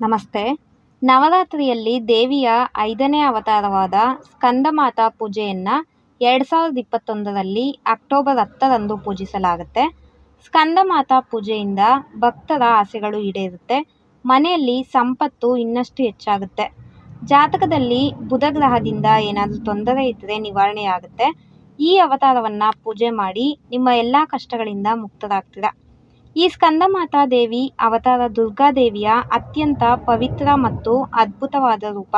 ನಮಸ್ತೆ. ನವರಾತ್ರಿಯಲ್ಲಿ ದೇವಿಯ ಐದನೇ ಅವತಾರವಾದ ಸ್ಕಂದಮಾತಾ ಪೂಜೆಯನ್ನು ಎರಡು ಸಾವಿರದ ಇಪ್ಪತ್ತೊಂದರಲ್ಲಿ ಅಕ್ಟೋಬರ್ ಹತ್ತರಂದು ಪೂಜಿಸಲಾಗುತ್ತೆ. ಸ್ಕಂದಮಾತಾ ಪೂಜೆಯಿಂದ ಭಕ್ತರ ಆಸೆಗಳು ಈಡೇರುತ್ತೆ. ಮನೆಯಲ್ಲಿ ಸಂಪತ್ತು ಇನ್ನಷ್ಟು ಹೆಚ್ಚಾಗುತ್ತೆ. ಜಾತಕದಲ್ಲಿ ಬುಧ ಗ್ರಹದಿಂದ ಏನಾದರೂ ತೊಂದರೆ ಇದ್ದರೆ ನಿವಾರಣೆಯಾಗುತ್ತೆ. ಈ ಅವತಾರವನ್ನು ಪೂಜೆ ಮಾಡಿ ನಿಮ್ಮ ಎಲ್ಲ ಕಷ್ಟಗಳಿಂದ ಮುಕ್ತರಾಗ್ತೀರ? ಈ ಸ್ಕಂದಮಾತಾ ದೇವಿ ಅವತಾರ ದುರ್ಗಾದೇವಿಯ ಅತ್ಯಂತ ಪವಿತ್ರ ಮತ್ತು ಅದ್ಭುತವಾದ ರೂಪ.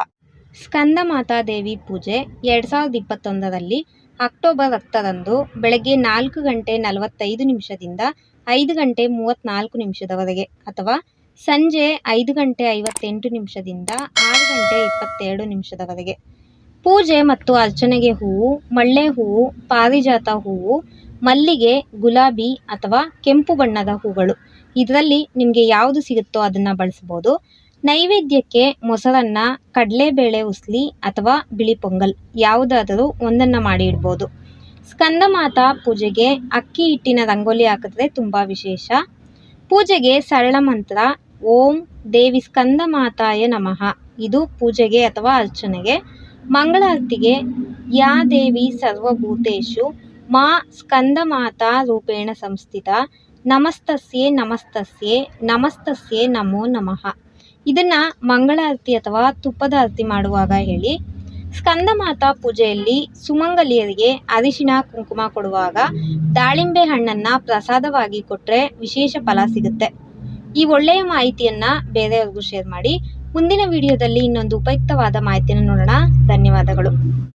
ಸ್ಕಂದಮಾತಾ ದೇವಿ ಪೂಜೆ ಎರಡು ಸಾವಿರದ ಇಪ್ಪತ್ತೊಂದರಲ್ಲಿ ಅಕ್ಟೋಬರ್ ಹತ್ತರಂದು ಬೆಳಗ್ಗೆ ನಾಲ್ಕು ಗಂಟೆ ನಲವತ್ತೈದು ನಿಮಿಷದಿಂದ ಐದು ಗಂಟೆ ಮೂವತ್ತ್ನಾಲ್ಕು ನಿಮಿಷದವರೆಗೆ ಅಥವಾ ಸಂಜೆ ಐದು ಗಂಟೆ ಐವತ್ತೆಂಟು ನಿಮಿಷದಿಂದ ಆರು ಗಂಟೆ ಇಪ್ಪತ್ತೆರಡು ನಿಮಿಷದವರೆಗೆ. ಪೂಜೆ ಮತ್ತು ಅರ್ಚನೆಗೆ ಹೂವು, ಮಳ್ಳೆ ಹೂವು, ಪಾರಿಜಾತ ಹೂವು ಮಲ್ಲಿಗೆ, ಗುಲಾಬಿ ಅಥವಾ ಕೆಂಪು ಬಣ್ಣದ ಹೂಗಳು. ಇದರಲ್ಲಿ ನಿಮಗೆ ಯಾವುದು ಸಿಗುತ್ತೋ ಅದನ್ನು ಬಳಸ್ಬೋದು. ನೈವೇದ್ಯಕ್ಕೆ ಮೊಸರನ್ನ, ಕಡಲೆಬೇಳೆ ಉಸ್ಲಿ ಅಥವಾ ಬಿಳಿ ಪೊಂಗಲ್ ಯಾವುದಾದರೂ ಒಂದನ್ನು ಮಾಡಿ ಇಡ್ಬೋದು. ಸ್ಕಂದಮಾತಾ ಪೂಜೆಗೆ ಅಕ್ಕಿ ಹಿಟ್ಟಿನ ರಂಗೋಲಿ ಹಾಕಿದ್ರೆ ತುಂಬ ವಿಶೇಷ. ಪೂಜೆಗೆ ಸರಳ ಮಂತ್ರ, ಓಂ ದೇವಿ ಸ್ಕಂದಮಾತಾಯ ನಮಃ. ಇದು ಪೂಜೆಗೆ ಅಥವಾ ಅರ್ಚನೆಗೆ. ಮಂಗಳಾರತಿಗೆ, ಯಾ ದೇವಿ ಸರ್ವಭೂತೇಶು ಮಾ ಸ್ಕಂದಮಾತಾ ರೂಪೇಣ ಸಂಸ್ಥಿತ. ನಮಸ್ತಸ್ಯೆ ನಮಸ್ತಸ್ಯೆ ನಮಸ್ತಸ್ಯೆ ನಮೋ ನಮಃ. ಇದನ್ನು ಮಂಗಳಾರತಿ ಅಥವಾ ತುಪ್ಪದ ಆರತಿ ಮಾಡುವಾಗ ಹೇಳಿ. ಸ್ಕಂದಮಾತಾ ಪೂಜೆಯಲ್ಲಿ ಸುಮಂಗಲಿಯರಿಗೆ ಅರಿಶಿಣ, ಕುಂಕುಮ ಕೊಡುವಾಗ ದಾಳಿಂಬೆ ಹಣ್ಣನ್ನು ಪ್ರಸಾದವಾಗಿ ಕೊಟ್ಟರೆ ವಿಶೇಷ ಫಲ ಸಿಗುತ್ತೆ. ಈ ಒಳ್ಳೆಯ ಮಾಹಿತಿಯನ್ನು ಬೇರೆಯವ್ರಿಗೂ ಶೇರ್ ಮಾಡಿ. ಮುಂದಿನ ವಿಡಿಯೋದಲ್ಲಿ ಇನ್ನೊಂದು ಉಪಯುಕ್ತವಾದ ಮಾಹಿತಿಯನ್ನು ನೋಡೋಣ. ಧನ್ಯವಾದಗಳು.